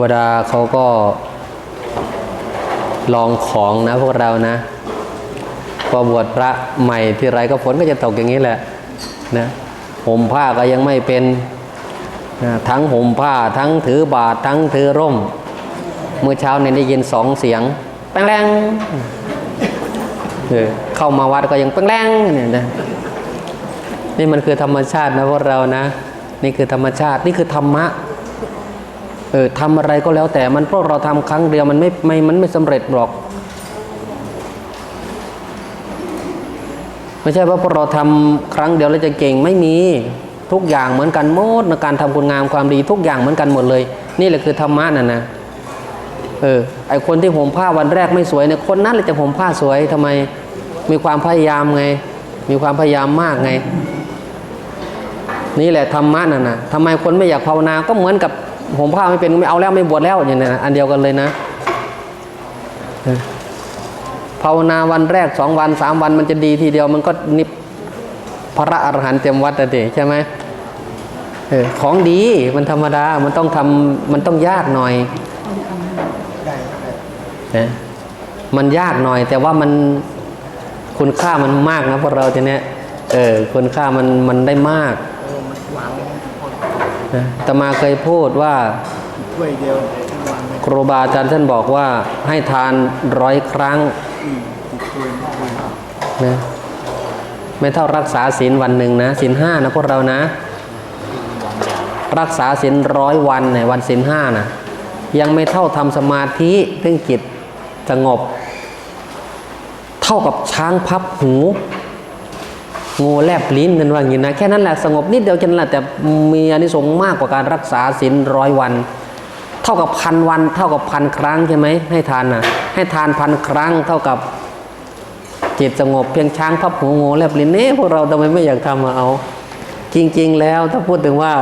วดาเขาก็ลองของนะพวกเรานะพอบวชพระใหม่ที่ไรก็ฝนก็จะตกอย่างนี้แหละนะห่มผ้าก็ยังไม่เป็นนะทั้งห่มผ้าทั้งถือบาตรทั้งถือร่ม เมื่อเช้าเนี่ยได้ยินสองเสียงแป้งแรงเข้ามาวัดก็ยังแป้งแรงเนี่ยนะนี่มันคือธรรมชาตินะพวกเรานะ นี่คือธรรมชาตินี่คือธรรมะ ออทำอะไรก็แล้วแต่มันเพราะเราทำครั้งเดียวมันไม่ไม่มันไม่สำเร็จหรอก ไม่ใช่ว่าพวกเราทำครั้งเดียวแล้วจะเก่งไม่มีทุกอย่างเหมือนกันหมดในการทำคุณงามความดีทุกอย่างเหมือนกันหมดเลย นี่แหละคือธรรมะน่ะนะเออไอคนที่ห่มผ้าวันแรกไม่สวยเนี่ยคนนั้นแหละจะห่มผ้าสวยทำไมมีความพยายามไง มีความพยายามมากไง นี่แหละธรรมะน่ะนะทำไมคนไม่อยากภาวนาก็เหมือนกับ ห่มผ้าไม่เป็นไม่เอาแล้วไม่บวชแล้วอย่างนี้นะอันเดียวกันเลยนะภาวนาวันแรกสองวันสามวันมันจะดีทีเดียวมันก็นิพพระอรหันต์เต็มวัดนะเด็ใช่ไหมออของดีมันธรรมดา มันต้องทำมันต้องยากหน่อยนะมันยากหน่อย แต่ว่ามันคุณค่ามันมากนะพวกเราทีเนี้ยเออคุณค่ามันมันได้มากนะอา ตมาเคยพูดว่าครูบาอาจารย์ท่านบอกว่าให้ทานร้อยครั้งนะไม่เท่ารักษาศีลวันหนึ่งนะศีลห้านะพวกเรานะ รักษาศีลร้อยวันเนี่ยวันศีลห้านะยังไม่เท่าทำสมาธิเพ่งจิตสงบ เท่ากับช้างพับหู งูแลบลิ้นนั่นว่าอย่างนี้นะแค่นั้นแหละสงบนิดเดียวแค่นั้นแหละแต่มีอานิสงส์มากกว่าการรักษาศีลร้อยวัน เท่ากับพันวัน เท่ากับพันครั้งใช่ไหมให้ทานนะให้ทานพันครั้ง เท่ากับจิตสงบเพียงช้างพับหูงูแลบลิ้นเนี่พวกเราทำไมไม่อยากทำมาเอา จริง ๆ แล้วถ้าพูดถึงว่า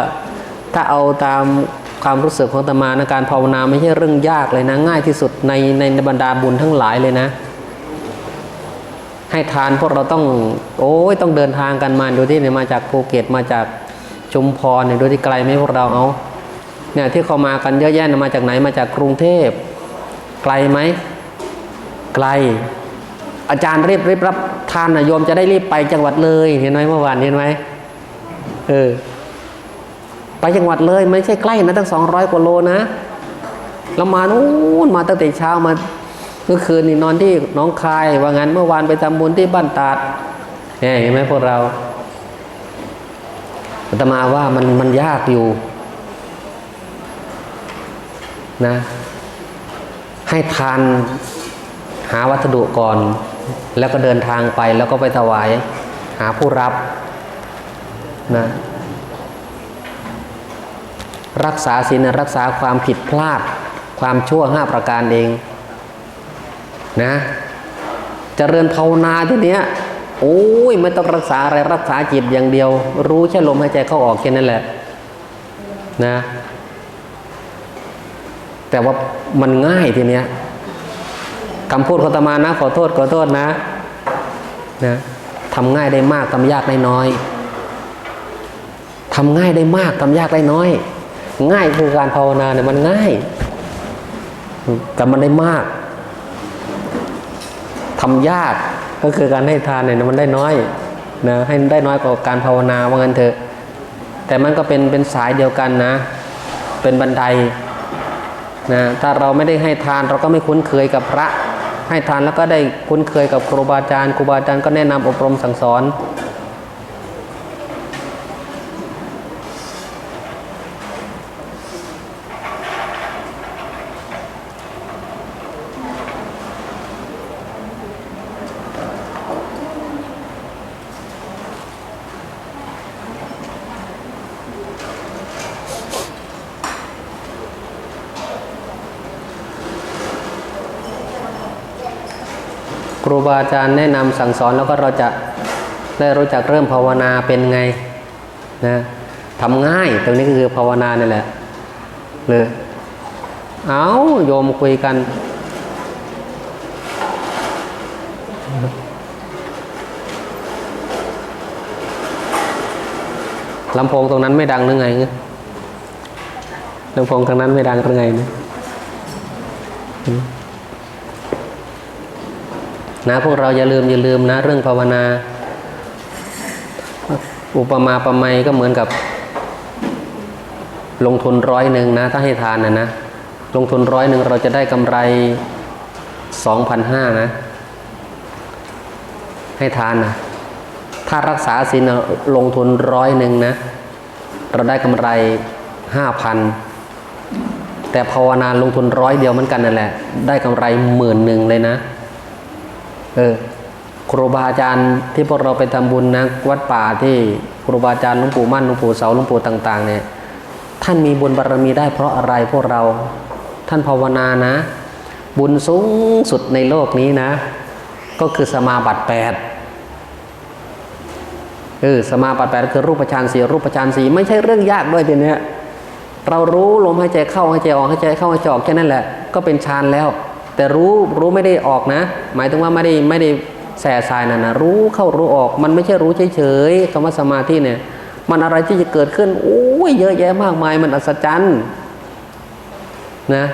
ถ้าเอาตามความรู้สึกของตมานะการภาวนาไม่ใช่เรื่องยากเลยนะ ง่ายที่สุดในในบรรดาบุญทั้งหลายเลยนะ ให้ทานพวกเราต้องโอ้ยต้องเดินทางกันมาดูที่เนี่ยมาจากภูเก็ตมาจากชุมพรเนี่ยดูที่ไกลไหมพวกเราเอาเนี่ยที่เขามากันเยอะแยะมาจากไหนมาจากกรุงเทพไกลไหมไกล อาจารย์รีบรีบรับทานนะโยมจะได้รีบไปจังหวัดเลยเห็นไหมเมื่อวานเห็นไหมเออไปจังหวัดเลยไม่ใช่ใกล้นะตั้งสองร้อยกว่าโลนะเรามานู้นมาตั้งแต่เช้ามา เมื่อคืนนี่นอนที่น้องคาย ว่างั้นเมื่อวานไปทำบุญที่บ้านตาดเนี่ยเห็นไหมพวกเราอาตมาว่ามันมันยากอยู่นะ ให้ทานหาวัสดุก่อน แล้วก็เดินทางไปแล้วก็ไปถวาย หาผู้รับนะรักษาศีลรักษาความผิดพลาด ความชั่วห้าประการเอง นะจเจริญภาวนาที่เนี้ยโอ้ยไม่ต้องรักษาอะไรรักษาจิตอย่างเดียว รู้แค่ลมหายใจเข้าออกแค่นั้นแหละนะ แต่ว่ามันง่ายทีเนี้ยคำพูดขอตมานะ ขอโทษขอโทษนะนะทำง่ายได้มากทำยากได้น้อยทำง่ายได้มากทำยากได้น้อย ง่ายคือการภาวนาเนี่ยมันง่ายแต่มันได้มาก ทำยากก็คือการให้ทานเนี่ยมันได้น้อยนะให้ได้น้อยกว่าการภาวนาว่างั้นเถอะ แต่มันก็เป็นเป็นสายเดียวกันนะ เป็นบันไดนะถ้าเราไม่ได้ให้ทานเราก็ไม่คุ้นเคยกับพระ ให้ทานแล้วก็ได้คุ้นเคยกับครูบาอาจารย์ครูบาอาจารย์ก็แนะนำอบรมสั่งสอน ครูบาอาจารย์แนะนำสั่งสอนแล้วก็เราจะได้รู้จักเริ่มภาวนาเป็นไงนะทำง่ายตรงนี้ก็คือภาวนานี่แหละเลยเอาโยมคุยกัน ลำโพงตรงนั้นไม่ดังหรือไงลำโพงทางนั้นไม่ดังหรือไงเนะ นะพวกเราอย่าลืมอย่าลืมนะ เรื่องภาวนา อุปมาประไมยก็เหมือนกับ ลงทุนร้อยหนึ่งนะ ถ้าให้ทานนะนะลงทุนร้อยหนึ่งเราจะได้กำไรสองพันห้านะ ให้ทานนะถ้ารักษาศีลน่ะลงทุนร้อยหนึ่งนะ เราได้กำไรห้าพันแต่ภาวนาลงทุนร้อยเดียวเหมือนกันนั่นแหละ ได้กำไรหมื่นหนึ่งเลยนะ เออครูบาอาจารย์ที่พวกเราไปทำบุญนะวัดป่าที่ครูบาอาจารย์หลวงปู่มั่นหลวงปู่เสาหลวงปู่ต่าง ๆ เนี่ย ท่านมีบุญบารรมีได้เพราะอะไรพวกเราท่านภาวนานะ บุญสูงสุดในโลกนี้นะ ก็คือสมาบัติแปดเออสมาบัติแปดคือรูปฌานสี่รูปฌานสี่ไม่ใช่เรื่องยากด้วยทีเนี้ยเรารู้ลมหายใจเข้าหายใจออกหายใจเข้าหายใจออกแค่นั้นแหละก็เป็นฌานแล้ว แต่รู้รู้ไม่ได้ออกนะ หมายถึงว่าไม่ได้ไม่ได้แส่สายนะนะรู้เข้ารู้ออก มันไม่ใช่รู้เฉยๆคำว่าสมาธิเนี่ย มันอะไรที่จะเกิดขึ้นโอ้ยเยอะแยะมากมายมันอัศจรรย์นะ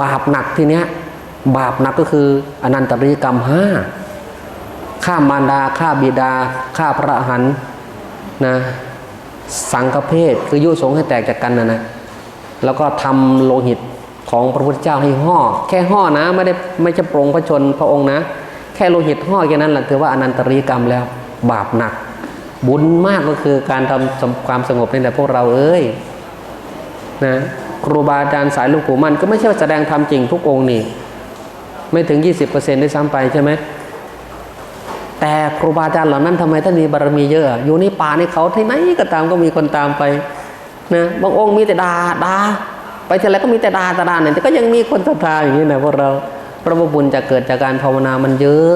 บาปหนักทีเนี้ยบาปหนักก็คืออนันตริยกรรมห้าฆ่ามารดาฆ่าบิดาฆ่าพระหันนะสังฆเพศคือยุสงให้แตกจากกันนะนะ แล้วก็ทำโลหิตของพระพุทธเจ้าให้ห่อแค่ห่อนะไม่ได้ไม่จะปรงพระชนพระองค์นะ แค่โลหิตห่อแค่นั้นแหละถือว่าอนันตริยกรรมแล้วบาปหนัก บุญมากก็คือการทำความสงบนี่แหละพวกเราเอ้ยนะครูบาอาจารย์สายลูกปู่มันก็ไม่ใช่ว่าแสดงธรรมจริงทุกองค์นี่ไม่ถึง 20%ได้ซ้ำไปใช่ไหมแต่ครูบาอาจารย์เหล่านั้นทำไมท่านมีบารมีเยอะ อยู่ในป่าในเขาที่ไหนก็ตามก็มีคนตามไป นะบางองค์มีแต่ดาดาไปทีไรก็มีแต่ดาตาดาเนี่ยแต่ก็ยังมีคนศรัทธาอย่างนี้นะพวกเราพระบุญจะเกิดจากการภาวนามันเยอะ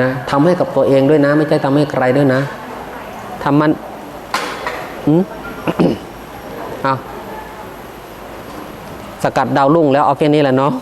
นะทำให้กับตัวเองด้วยนะ ไม่ใช่ทำให้ใครด้วยนะทำมันอืมเอาสกัดดาวรุ่งแล้วเอาแค่นี้แหละเนาะ